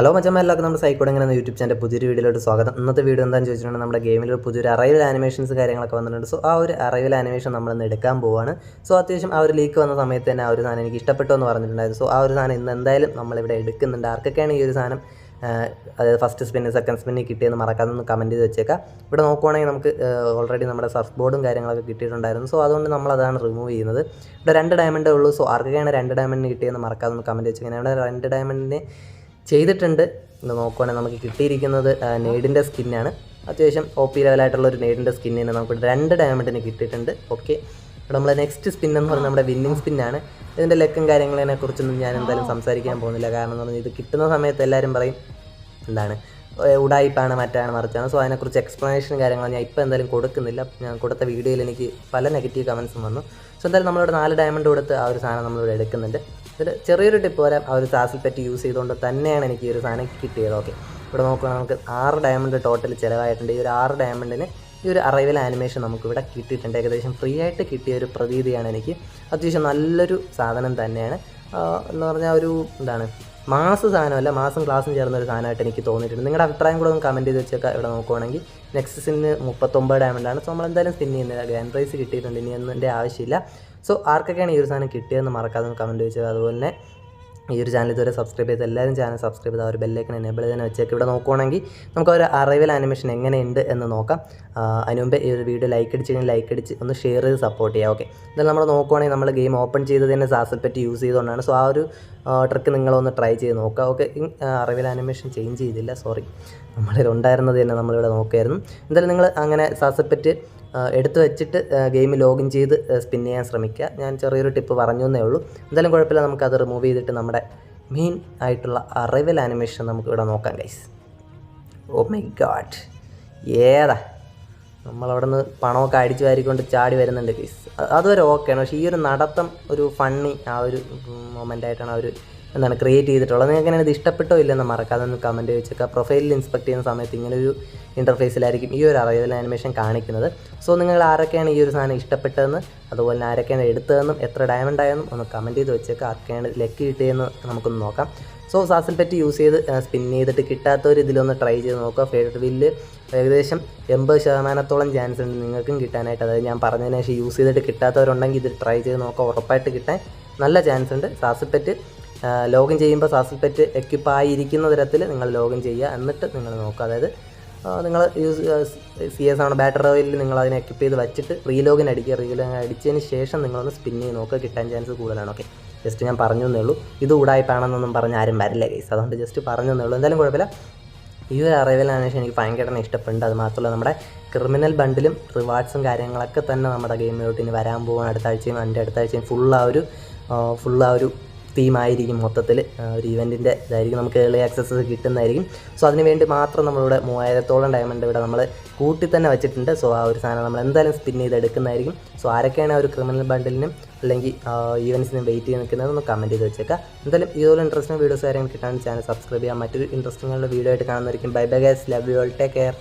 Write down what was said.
Hello മച്ചമ്മ എല്ലാവർക്കും നമ്മുടെ സൈക്കോട് എങ്ങനെ യൂട്യൂബ് ചാനൽ പുതിയൊരു വീഡിയോയിലോട്ട് സ്വാഗതം. ഇന്നത്തെ വീഡിയോ എന്താണെന്ന് ചോദിച്ചിട്ടുണ്ടെങ്കിൽ നമ്മുടെ ഗെയിമിൽ ഒരു പുതിയൊരു അറൈവൽ ആനിമേഷൻസ് കാര്യങ്ങളൊക്കെ വന്നിട്ടുണ്ട്. സോ ആ ഒരു അറൈവൽ ആനിമേഷൻ നമ്മളിന്ന് എടുക്കാൻ പോവാണ്. സോ അത്യാവശ്യം ആ ഒരു ലീക്ക് വന്ന സമയത്ത് തന്നെ ആ ഒരു സാധനം എനിക്ക് ഇഷ്ടപ്പെട്ടു എന്ന് പറഞ്ഞിട്ടുണ്ടായിരുന്നു. സോ ആ ഒരു സാധനം ഇന്ന് എന്തായാലും നമ്മളിവിടെ എടുക്കുന്നുണ്ട്. ആർക്കൊക്കെയാണ് ഈ ഒരു സാധനം അതായത് ഫസ്റ്റ് സ്പിന്ന് സെക്കൻഡ് സ്പിന്നി കിട്ടിയെന്ന് മറക്കാതെ ഒന്ന് കമന്റ് ചെയ്ത് വെച്ചേക്കാം. ഇവിടെ നോക്കുവാണെങ്കിൽ നമുക്ക് ഓൾറെഡി നമ്മുടെ സർഫ് ബോർഡും കാര്യങ്ങളൊക്കെ കിട്ടിയിട്ടുണ്ടായിരുന്നു. സോ അതുകൊണ്ട് നമ്മൾ അതാണ് റിമൂവ് ചെയ്യുന്നത്. ഇവിടെ രണ്ട് ഡയമണ്ടേ ഉള്ളൂ. സോ ആർക്കൊക്കെയാണ് രണ്ട് ഡയമണ്ടിന് കിട്ടിയെന്ന് മറക്കാതെ ഒന്ന് കമന്റ് വെച്ചേക്കാം. ഇവിടെ രണ്ട് ഡയമണ്ടിന് ചെയ്തിട്ടുണ്ട്. ഇന്ന് നോക്കുവാണെങ്കിൽ നമുക്ക് കിട്ടിയിരിക്കുന്നത് നെയ്ഡിന്റെ സ്കിന്നാണ്. അത്യാവശ്യം ഒ പി ലെവലായിട്ടുള്ള ഒരു നെയ്ഡിന്റെ സ്കിന്നിന് നമുക്ക് രണ്ട് ഡയമണ്ടിന് കിട്ടിയിട്ടുണ്ട്. ഓക്കെ അപ്പോൾ നമ്മൾ നെക്സ്റ്റ് സ്പിൻ എന്ന് പറഞ്ഞാൽ നമ്മുടെ വിന്നിങ് സ്പിന്നാണ് ഇതിന്റെ ലെക്കും കാര്യങ്ങളതിനെ കുറിച്ചൊന്നും ഞാൻ എന്തായാലും സംസാരിക്കാൻ പോകുന്നില്ല. കാരണം എന്ന് പറഞ്ഞാൽ ഇത് കിട്ടുന്ന സമയത്ത് എല്ലാവരും പറയും എന്താണ് ഉടായിപ്പാണ് മറ്റാണ് മറിച്ചാണ്. സോ അതിനെക്കുറിച്ച് എക്സ്പ്ലനേഷൻ കാര്യങ്ങൾ ഞാൻ ഇപ്പോൾ എന്തായാലും കൊടുക്കുന്നില്ല. ഞാൻ കൊടുത്ത വീഡിയോയിൽ എനിക്ക് പല നെഗറ്റീവ് കമൻസും വന്നു. സോ എന്തായാലും നമ്മളിവിടെ നാല് ഡയമണ്ട് കൊടുത്ത് ആ ഒരു സാധനം നമ്മളിവിടെ എടുക്കുന്നുണ്ട്. ഇതിൽ ചെറിയൊരു ടിപ്പ് പോലെ ആ ഒരു സാസിൽ പറ്റി യൂസ് ചെയ്തുകൊണ്ട് തന്നെയാണ് എനിക്ക് ഈ ഒരു സാധനം കിട്ടിയത്. ഓക്കെ. ഇവിടെ നോക്കുകയാണെങ്കിൽ നമുക്ക് ആറ് ഡയമണ്ട് ടോട്ടൽ ചിലവായിട്ടുണ്ട്. ഈ ഒരു ആറ് ഡയമണ്ടിന് ഈ ഒരു അറൈവൽ ആനിമേഷൻ നമുക്കിവിടെ കിട്ടിയിട്ടുണ്ട്. ഏകദേശം ഫ്രീ ആയിട്ട് കിട്ടിയ ഒരു പ്രതീതിയാണ് എനിക്ക്. അത്യാവശ്യം നല്ലൊരു സാധനം തന്നെയാണ്. എന്ന് പറഞ്ഞാൽ ഒരു എന്താണ് മാസ് സാധനമല്ല മാസം ക്ലാസ്സും ചേർന്ന ഒരു സാധനമായിട്ട് എനിക്ക് തോന്നിയിട്ടുണ്ട്. നിങ്ങളുടെ അഭിപ്രായം കൂടെ ഒന്ന് കമന്റ് ചെയ്ത് വെച്ചേക്കാം ഇവിടെ നോക്കുവാണെങ്കിൽ. നെക്സ്റ്റ് സിന് മുപ്പത്തൊമ്പത് ഡയമണ്ടാണ് സോ നമ്മളെന്തായാലും സ്പിൻ ചെയ്യുന്നില്ല. ഗ്രാൻഡ് പ്രൈസ് കിട്ടിയിട്ടുണ്ട്. ഇനി ഒന്നിന്റെ ആവശ്യമില്ല. സോ ആർക്കൊക്കെയാണ് ഈ ഒരു സാധനം കിട്ടിയതെന്ന് മറക്കാതെ കമന്റ് വെച്ചത് അതുപോലെ തന്നെ ഈ ഒരു ചാനൽ ഇതുവരെ സബ്സ്ക്രൈബ് ചെയ്ത് എല്ലാവരും ചാനൽ സബ്സ്ക്രൈബ് ചെയ്ത് ആ ഒരു ബെല്ലൈക്കൺ എനേബിൾ ചെയ്യാൻ വെച്ചേക്ക്. ഇവിടെ നോക്കുവാണെങ്കിൽ നമുക്ക് ഒരു അറൈവൽ ആനിമേഷൻ എങ്ങനെയുണ്ട് എന്ന് നോക്കാം. അതിന് ഈ ഒരു വീഡിയോ ലൈക്ക് അടിച്ച് കഴിഞ്ഞാൽ ലൈക്ക് അടിച്ച് ഒന്ന് ഷെയർ ചെയ്ത് സപ്പോർട്ട് ചെയ്യാം. ഓക്കെ എന്തായാലും നമ്മൾ നോക്കുവാണെങ്കിൽ നമ്മൾ ഗെയിം ഓപ്പൺ ചെയ്ത് തന്നെ സാസൽ പറ്റി യൂസ് ചെയ്തുകൊണ്ടാണ്. സോ ആ ഒരു ട്രിക്ക് നിങ്ങളൊന്ന് ട്രൈ ചെയ്ത് നോക്കുക. ഓക്കെ അറൈവൽ ആനിമേഷൻ ചേഞ്ച് ചെയ്തില്ല. സോറി നമ്മളിൽ ഉണ്ടായിരുന്നത് തന്നെ നമ്മളിവിടെ നോക്കുമായിരുന്നു എന്തായാലും നിങ്ങൾ അങ്ങനെ സാസപ്പറ്റ് എടുത്തു വെച്ചിട്ട് ഗെയിം ലോഗിൻ ചെയ്ത് സ്പിൻ ചെയ്യാൻ ശ്രമിക്കുക. ഞാൻ ചെറിയൊരു ടിപ്പ് പറഞ്ഞു എന്നേ ഉള്ളൂ. എന്തായാലും കുഴപ്പമില്ല നമുക്കത് റിമൂവ് ചെയ്തിട്ട് നമ്മുടെ മെയിൻ ആയിട്ടുള്ള അറൈവൽ ആനിമേഷൻ നമുക്ക് ഇവിടെ നോക്കാം ഗൈസ് ഓ മൈ ഗാഡ് ഏതാ? നമ്മളവിടെ നിന്ന് പണമൊക്കെ അടിച്ചു വാരിക്കൊണ്ട് ചാടി വരുന്നുണ്ട് ഗൈസ് അതുവരെ ഓക്കെയാണ് പക്ഷേ ഈ ഒരു നടത്തം ഒരു ഫണ്ണി ആ ഒരു മൊമെന്റ് ആയിട്ടാണ് ആ ഒരു എന്താണ് ക്രിയേറ്റ് ചെയ്തിട്ടുള്ളത്? നിങ്ങൾക്ക് എങ്ങനെ ഇത് ഇഷ്ടപ്പെട്ടോ ഇല്ലെന്ന് മറക്കാതെ ഒന്ന് കമന്റ് വെച്ചേക്കുക പ്രൊഫൈലിൽ ഇൻസ്പെക്ട് ചെയ്യുന്ന സമയത്ത് ഇങ്ങനെ ഒരു ഇന്റർഫേസിലായിരിക്കും ഈ ഒരു അറിയൽ ആനിമേഷൻ കാണിക്കുന്നത്. സോ നിങ്ങൾ ആരൊക്കെയാണ് ഈ ഒരു സാധനം ഇഷ്ടപ്പെട്ടതെന്ന് അതുപോലെ തന്നെ ആരൊക്കെയാണ് എടുത്തതെന്നും എത്ര ഡയമണ്ട് ആയെന്നും ഒന്ന് കമന്റ് ചെയ്ത് വെച്ചേക്കുക ആർക്കെയാണ് ലക്ക് കിട്ടിയതെന്ന് നമുക്കൊന്ന് നോക്കാം. സോ സാസിൽ യൂസ് ചെയ്ത് സ്പിൻ ചെയ്തിട്ട് കിട്ടാത്തവർ ഇതിലൊന്ന് ട്രൈ ചെയ്ത് നോക്കുക. ഫേവറേറ്റ് വില്ല് ഏകദേശം എൺപത് ശതമാനത്തോളം ചാൻസ് ഉണ്ട് നിങ്ങൾക്കും കിട്ടാനായിട്ട്. അതായത് ഞാൻ പറഞ്ഞതിന് ശേഷം യൂസ് ചെയ്തിട്ട് കിട്ടാത്തവരുണ്ടെങ്കിൽ ഇത് ട്രൈ ചെയ്ത് നോക്കുക. ഉറപ്പായിട്ട് കിട്ടാൻ നല്ല ചാൻസ് ഉണ്ട്. സാസിൽപ്പെറ്റ് ലോഗിൻ ചെയ്യുമ്പോൾ സാസിൽപ്പെറ്റ് എക്യുപ്പ് ആയിരിക്കുന്ന തരത്തിൽ നിങ്ങൾ ലോഗിൻ ചെയ്യുക. എന്നിട്ട് നിങ്ങൾ നോക്കുക. അതായത് നിങ്ങൾ യൂസ് സി എസ് ആണ് ബാറ്ററി ഓയിലിൽ നിങ്ങൾ അതിനെ എക്യുപ്പ് ചെയ്ത് വെച്ചിട്ട് റീ റീലോഗിൻ അടിക്കുക. റീലോഗിൻ അടിച്ചതിന് ശേഷം നിങ്ങളൊന്ന് സ്പിൻ ചെയ്ത് നോക്കുക. കിട്ടാൻ ചാൻസ് കൂടുതലാണ്. ഓക്കെ ജസ്റ്റ് ഞാൻ പറഞ്ഞു എന്നേ ഉള്ളൂ. ഇത് ഉടായ്പാണെന്നൊന്നും പറഞ്ഞ് ആരും വരില്ല കേസ് അതുകൊണ്ട് ജസ്റ്റ് പറഞ്ഞു എന്നേ ഉള്ളൂ. എന്തായാലും കുഴപ്പമില്ല. ഈ ഒരു അറിവിലാണ് എനിക്ക് ഭയങ്കരമായിട്ട് ഇഷ്ടപ്പെടുന്നുണ്ട് അത് മാത്രമല്ല നമ്മുടെ ക്രിമിനൽ ബണ്ടിലും റിവാർഡ്സും കാര്യങ്ങളൊക്കെ തന്നെ നമ്മുടെ ഗെയിമിലോട്ട് ഇനി വരാൻ പോകുന്ന അടുത്ത ആഴ്ചയും അതിന്റെ അടുത്ത ആഴ്ചയും ഫുൾ ആ ഒരു ഫുൾ ആ ഒരു തീമായിരിക്കും മൊത്തത്തിൽ. ഒരു ഇവന്റിന്റെ ഇതായിരിക്കും. നമുക്ക് ഏർലി ആക്സസ് കിട്ടുന്നതായിരിക്കും. സോ അതിന് വേണ്ടി മാത്രം നമ്മളിവിടെ മൂവായിരത്തോളം ഡയമണ്ട് ഇവിടെ നമ്മൾ കൂട്ടി തന്നെ വെച്ചിട്ടുണ്ട്. സോ ആ ഒരു സാധനം നമ്മൾ എന്തായാലും സ്പിൻ ചെയ്ത് എടുക്കുന്നതായിരിക്കും സോ ആരൊക്കെയാണ് ഒരു ക്രിമിനൽ ബണ്ടിലിനും അല്ലെങ്കിൽ ഈവൻസിനും വെയിറ്റ് ചെയ്ത് നിൽക്കുന്നത് ഒന്ന് കമന്റ് ചെയ്ത് വെച്ചേക്കാം. എന്തായാലും ഇതുപോലെ ഇൻട്രസ്റ്റിംഗ് വീഡിയോസ് കാര്യങ്ങൾ കിട്ടാൻ ചാനൽ സബ്സ്ക്രൈബ് ചെയ്യാം മറ്റൊരു ഇൻട്രസ്റ്റിംഗ് വീഡിയോ ആയിട്ട് കാണുന്നതായിരിക്കും. Bye bye guys love you all take care